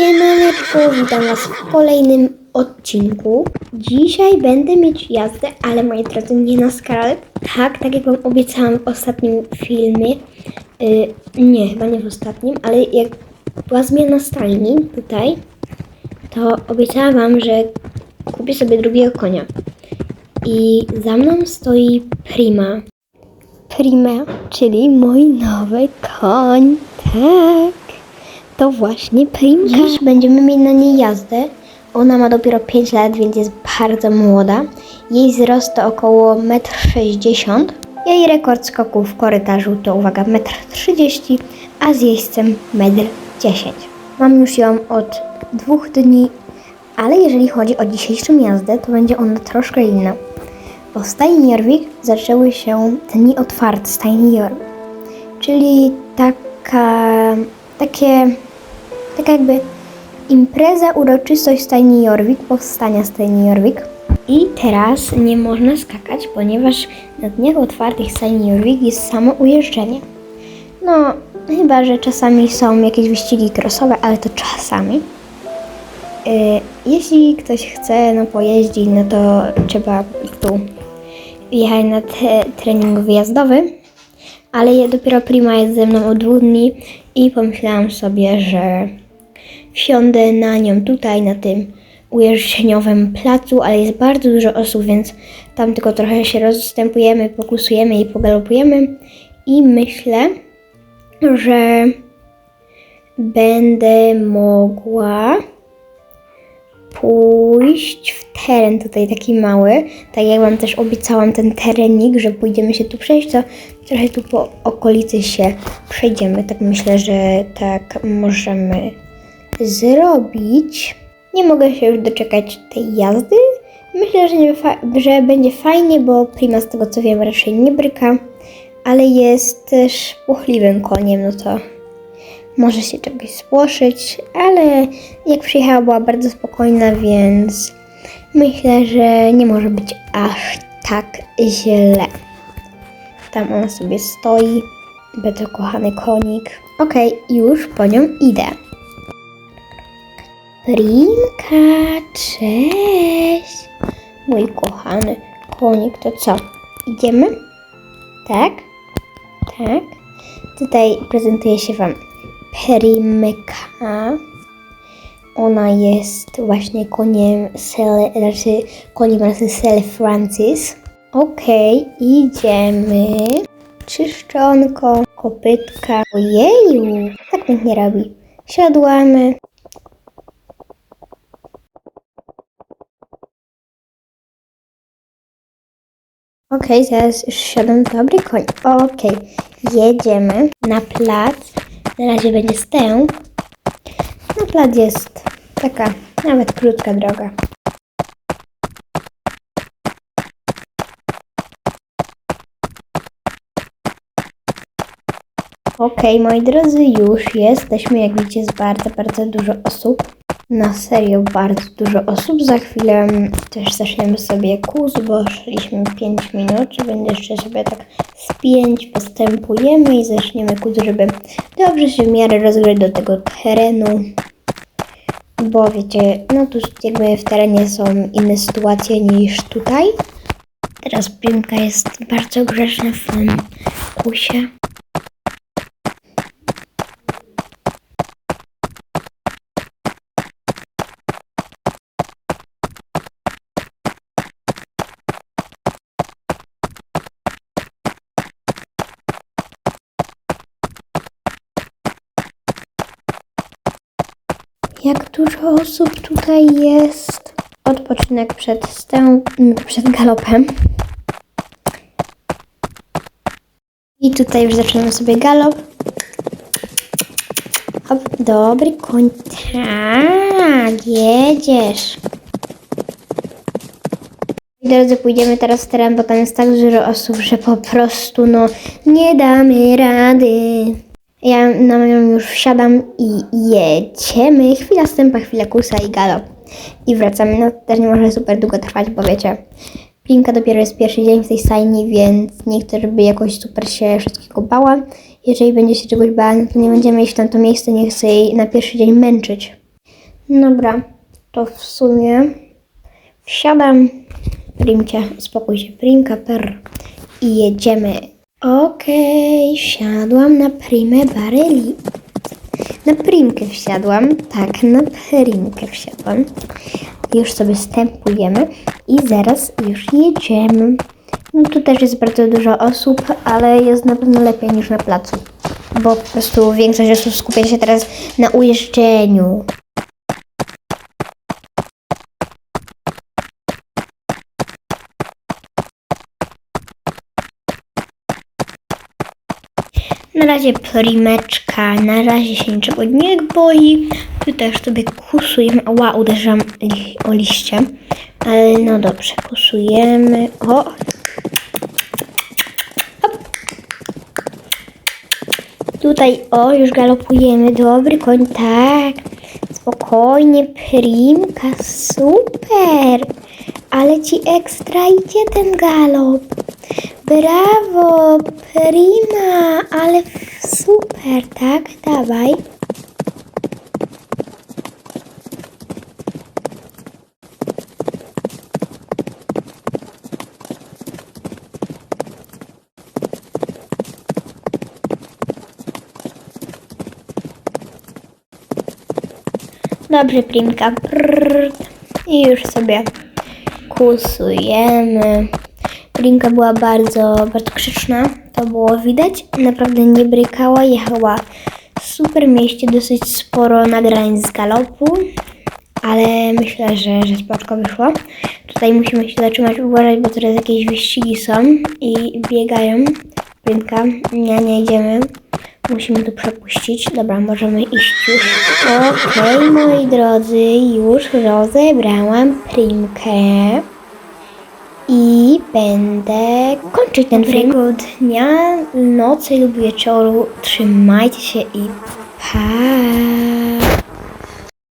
Siemaneczko, witam Was w kolejnym odcinku. Dzisiaj będę mieć jazdę, ale moi drodzy, nie na skalę. Tak, tak jak Wam obiecałam w ostatnim filmie. Yy, nie, chyba nie w ostatnim, ale jak była zmiana stajni tutaj, to obiecałam Wam, że kupię sobie drugiego konia. I za mną stoi Prima. Prima, czyli mój nowy koń. Tak. To właśnie Primka. Dziś będziemy mieli na niej jazdę. Ona ma dopiero 5 lat, więc jest bardzo młoda. Jej wzrost to około 1,60 m. Jej rekord skoków w korytarzu to uwaga 1,30 m, a z jeźdźcem 1,10 m. Mam już ją od dwóch dni, ale jeżeli chodzi o dzisiejszą jazdę, to będzie ona troszkę inna. Bo w stajni Jorvik zaczęły się dni otwarte stajni Jorvik. Czyli taka, takie, taka jakby impreza, uroczystość stajni Jorvik, powstania stajni Jorvik. I teraz nie można skakać, ponieważ na dniach otwartych stajni Jorvik jest samo ujeżdżenie. No, chyba, że czasami są jakieś wyścigi crossowe, ale to czasami. Y, Jeśli ktoś chce no, pojeździć, no to trzeba prostu jechać na trening wyjazdowy. Ale ja dopiero Prima jest ze mną od dwóch dni i pomyślałam sobie, że wsiądę na nią tutaj, na tym ujeżdżeniowym placu, ale jest bardzo dużo osób, więc tam tylko trochę się rozstępujemy, pokusujemy i pogalopujemy. I myślę, że będę mogła pójść w teren tutaj taki mały. Tak jak Wam też obiecałam ten terenik, że pójdziemy się tu przejść, to trochę tu po okolicy się przejdziemy. Tak myślę, że tak możemy zrobić. Nie mogę się już doczekać tej jazdy. Myślę, że, że będzie fajnie, bo Prima z tego co wiem raczej nie bryka, ale jest też płochliwym koniem, no to może się czegoś spłoszyć, ale jak przyjechała była bardzo spokojna, więc myślę, że nie może być aż tak źle. Tam ona sobie stoi, bardzo kochany konik. Okej, już po nią idę. Primka, cześć! Mój kochany konik, to co? Idziemy? Tak? Tak? Tutaj prezentuje się Wam Primka. Ona jest właśnie koniem Sel, znaczy koniem rasy Sel Francis. Okej, idziemy. Czyszczonko, kopytka. Ojeju, tak pięknie robi. Siadłamy. Okej, zaraz już siadam. Dobry koń. Okej, jedziemy na plac. Na razie będzie stęp. Na plac jest taka nawet krótka droga. Okej, moi drodzy, już jesteśmy. Jak widzicie, jest bardzo, bardzo dużo osób. Na serio bardzo dużo osób. Za chwilę też zaczniemy sobie kurs, bo szliśmy 5 minut. Będzie jeszcze sobie tak z 5 postępujemy i zaczniemy kurs, żeby dobrze się w miarę rozgrzeć do tego terenu. Bo wiecie, no tu jakby w terenie są inne sytuacje niż tutaj. Teraz Primka jest bardzo grzeczna w tym kusie. Jak dużo osób tutaj jest. Odpoczynek przed stęp, przed galopem. I tutaj już zaczynamy sobie galop. Hop, dobry koń. Tak, jedziesz. Drodzy, pójdziemy teraz w teren, bo tam jest tak dużo osób, że po prostu no nie damy rady. Ja na nią już wsiadam i jedziemy. Chwila stępa, chwila kursa i galop. I wracamy. No też nie może super długo trwać, bo wiecie, Plinka dopiero jest pierwszy dzień w tej stajni, więc nie chcę, żeby jakoś super się wszystkiego bała. Jeżeli będzie się czegoś bała, no to nie będziemy iść w tamto miejsce, nie chcę jej na pierwszy dzień męczyć. Dobra, to w sumie wsiadam. Primcie, uspokój się, Primka per i jedziemy. Okej, wsiadłam na Primę Bareli. Na Primkę wsiadłam, tak, na Primkę wsiadłam. Już sobie stępujemy i zaraz już jedziemy. No tu też jest bardzo dużo osób, ale jest na pewno lepiej niż na placu. Bo po prostu większość osób skupia się teraz na ujeżdżeniu. Na razie primeczka, na razie się niczego nie boi. Tu też sobie kusujemy. Ła, uderzam li- o liście. Ale no dobrze, kusujemy. O! Hop. Tutaj, o, już galopujemy. Dobry koń, tak. Spokojnie, primka, super. Ale ci ekstra idzie ten galop. Brawo, prima, ale super, tak? Dawaj. Dobrze, Primka. Prrrt. I już sobie kusujemy. Primka była bardzo, bardzo grzeczna. To było widać. Naprawdę nie brykała. Jechała super mieście. Dosyć sporo nagrań z galopu. Ale myślę, że, że spoczko wyszło. Tutaj musimy się zatrzymać, uważać, bo teraz jakieś wyścigi są i biegają. Primka, nie, nie idziemy. Musimy tu przepuścić. Dobra, możemy iść już. Okej, moi drodzy, już rozebrałam primkę. I będę kończyć ten film. Dobrego dnia, nocy lub wieczoru. Trzymajcie się i pa!